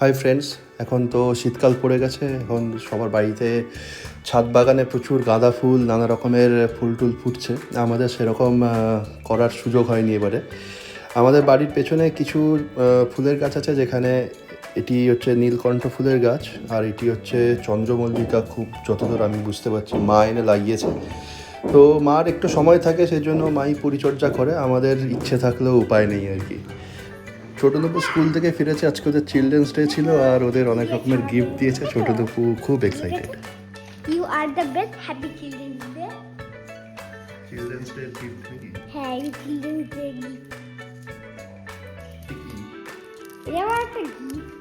Hi friends এখন তো শীতকাল পড়ে গেছে। এখন সবার বাড়িতে ছাদ বাগানে প্রচুর গাঁদা ফুল, নানা রকমের ফুল টুল ফুটছে। আমাদের সেরকম করার সুযোগ হয়নি এবারে। আমাদের বাড়ির পেছনে কিছু ফুলের গাছ আছে যেখানে এটি হচ্ছে নীলকণ্ঠ ফুলের গাছ আর এটি হচ্ছে চন্দ্রমল্লিকা খুব যতদূর আমি বুঝতে পারছি, মা এনে লাগিয়েছে। তো মার একটু সময় থাকে সেই জন্য মাই পরিচর্যা করে। আমাদের ইচ্ছে থাকলেও উপায় নেই আর কি। ছোট দুপু স্কুল থেকে ফিরেছে। আজকে ওদের চিলড্রেন্স ডে ছিল আর ওদের অনেক রকমের গিফট দিয়েছে। ছোট দুপু খুব excited You are the best happy children's day. Children's day gift নাকি? হ্যাঁ এই children's day gift. এটাও একটা gift.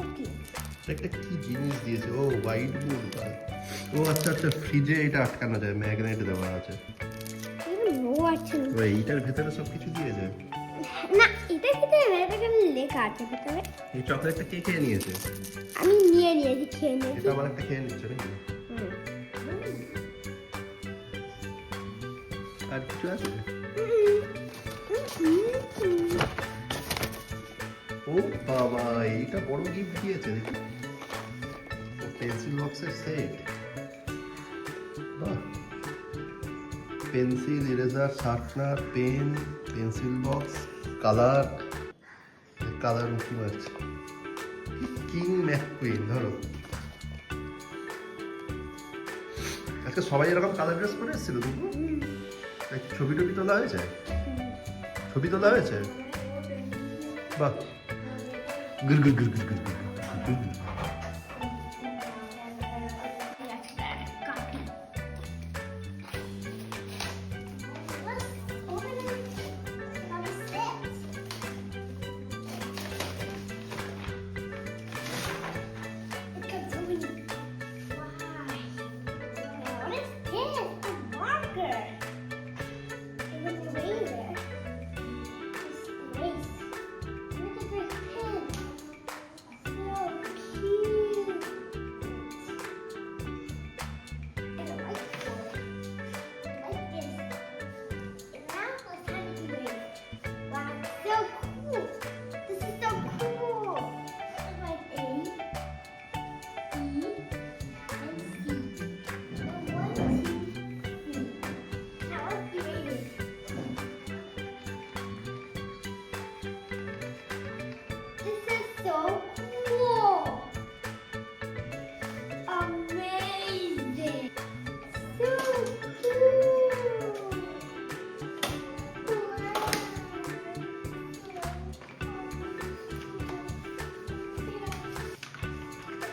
And একটা কি জিনিস দিয়েছে? ও হোয়াইট বোর্ড ও আচ্ছা আচ্ছা ফ্রিজে এটা আটকানো যায় ম্যাগনেট দেওয়া আছে। এইটার ভেতরে সব কিছু দিয়ে। যায় না এটা খেতে এটা কেমন লেখা আছে ভেতরে? এই চকলেটটা কে খেয়ে নিয়েছে? আমি নিয়ে নিয়েছি খেয়ে নিয়েছি। এটা আবার একটা খেয়ে নিচ্ছে নাকি। আর কিছু আছে? ও বাবা, এইটা বড় গিফট দিয়েছে, দেখি। পেন্সিল বক্সের সেট বাহ। Pencil eraser sharpener pen pencil box colour colour উঠি মারছে। কিং ম্যাকুইন ধরো। আজকে সবাই এরকম কালার ড্রেস পরে এসেছিল? ছবি টবি তোলা হয়েছে? ছবি তোলা হয়েছে? বাহ। Гыр-гыр-гыр-гыр-гыр.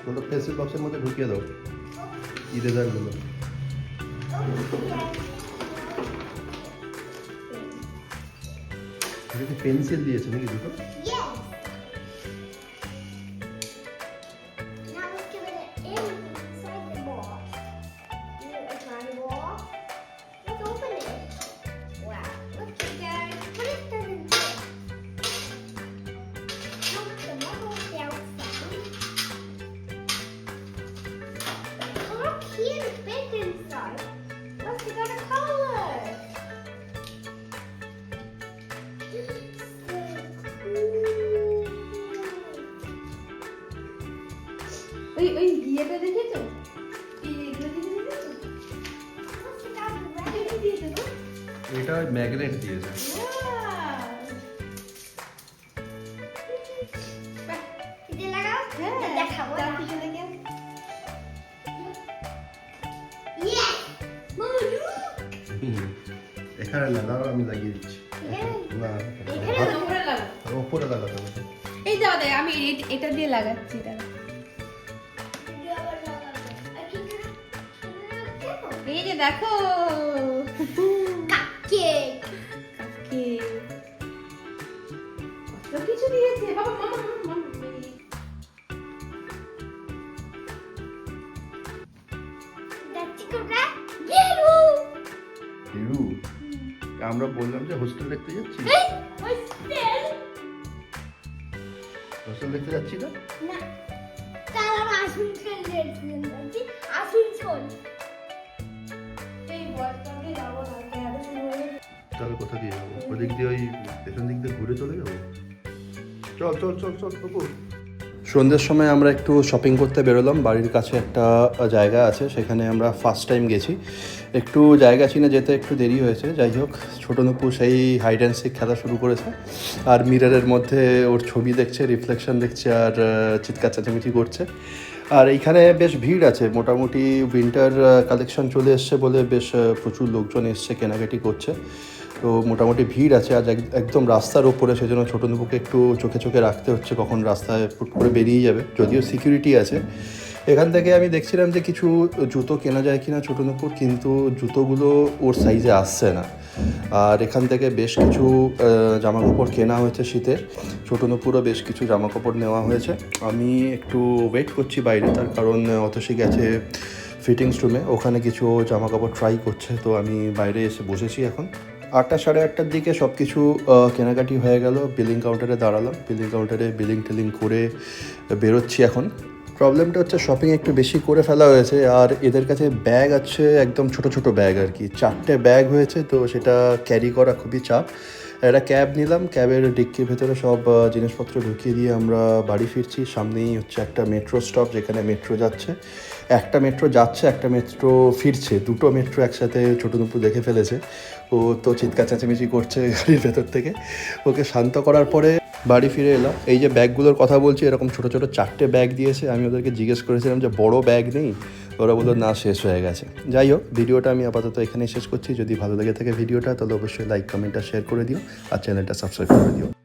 ওগুলো পেন্সিল বক্সের মধ্যে ঢুকিয়ে দাও। ইরেজারগুলো পেন্সিল দিয়েছে নাকি দুটো? ওই ওই ইয়েটা দেখেছ? এটা ম্যাগনেট দিয়েছে হ্যাঁ, আমি লাগিয়ে দিচ্ছি। আমি এটা দিয়ে লাগাচ্ছি দাদা দেখো। কাকে কত কিছু দিয়েছে? বাবা মামা মামা মামা আমরা বললাম যে হোস্টেল দেখতে যাচ্ছি। হোস্টেল দেখতে যাচ্ছি না? আসুন চল ওদিক দিয়ে ওই পেছন দিক দিয়ে ঘুরে চলে যাব? চল চল চল চল তবু সন্ধ্যের সময় আমরা একটু শপিং করতে বেরোলাম। বাড়ির কাছে একটা জায়গা আছে, সেখানে আমরা ফার্স্ট টাইম গেছি। একটু জায়গা চিনে যেতে একটু দেরি হয়েছে। যাই হোক, ছোটো নুপু সেই হাইড অ্যান্ড সিক খেলা শুরু করেছে। আর মিররের মধ্যে ওর ছবি দেখছে রিফ্লেকশন দেখছে, আর চিৎকার চেঁচামেচি করছে। আর এইখানে বেশ ভিড় আছে। মোটামুটি উইন্টার কালেকশন চলে এসছে বলে বেশ প্রচুর লোকজন এসছে, কেনাকাটি করছে। তো মোটামুটি ভিড় আছে আজ একদম রাস্তার ওপরে, সেজন্য ছোটো নুপুকে একটু চোখে চোখে রাখতে হচ্ছে কখন রাস্তায় ফুট করে বেরিয়ে যাবে। যদিও সিকিউরিটি আছে। এখান থেকে আমি দেখছিলাম যে কিছু জুতো কেনা যায় কিনা ছোটো নুপুর কিন্তু জুতোগুলো ওর সাইজে আসছে না। আর এখান থেকে বেশ কিছু জামা কাপড় কেনা হয়েছে শীতের ছোটো নুপুরও বেশ কিছু জামা কাপড় নেওয়া হয়েছে। আমি একটু ওয়েট করছি বাইরে, তার কারণ অতসী গেছে ফিটিংস রুমে ওখানে কিছু জামা কাপড় ট্রাই করছে, তো আমি বাইরে এসে বসেছি এখন। আটটা সাড়ে আটটার দিকে সব কিছু কেনাকাটি হয়ে গেল বিলিং কাউন্টারে দাঁড়ালাম বিলিং কাউন্টারে বিলিং টিলিং করে বেরোচ্ছি এখন। প্রবলেমটা হচ্ছে শপিং একটু বেশি করে ফেলা হয়েছে, আর এদের কাছে ব্যাগ আছে, একদম ছোট ছোট ব্যাগ আর কি। চারটে ব্যাগ হয়েছে, তো সেটা ক্যারি করা খুবই চাপ। একটা ক্যাব নিলাম ক্যাবের ডিক্কির ভেতরে সব জিনিসপত্র ঢুকিয়ে দিয়ে আমরা বাড়ি ফিরছি। সামনেই হচ্ছে একটা মেট্রো স্টপ যেখানে মেট্রো যাচ্ছে। একটা মেট্রো যাচ্ছে, একটা মেট্রো ফিরছে। দুটো মেট্রো একসাথে ছোটো দুপুর দেখে ফেলেছে। ও তো চিৎকার চেঁচামেচি করছে গাড়ির ভেতর থেকে। ওকে শান্ত করার পরে বাড়ি ফিরে এলাম। এই যে ব্যাগগুলোর কথা বলছি, এরকম ছোটো ছোটো চারটে ব্যাগ দিয়েছে। আমি ওদেরকে জিজ্ঞেস করেছিলাম যে, বড় ব্যাগ নেই? ওরা বলল, না, শেষ হয়ে গেছে। যাই হোক, ভিডিওটা আমি আপাতত এখানেই শেষ করছি। যদি ভালো লেগে থাকে ভিডিওটা, তাহলে অবশ্যই লাইক কমেন্ট আর শেয়ার করে দিও। আর চ্যানেলটা সাবস্ক্রাইব করে দিও।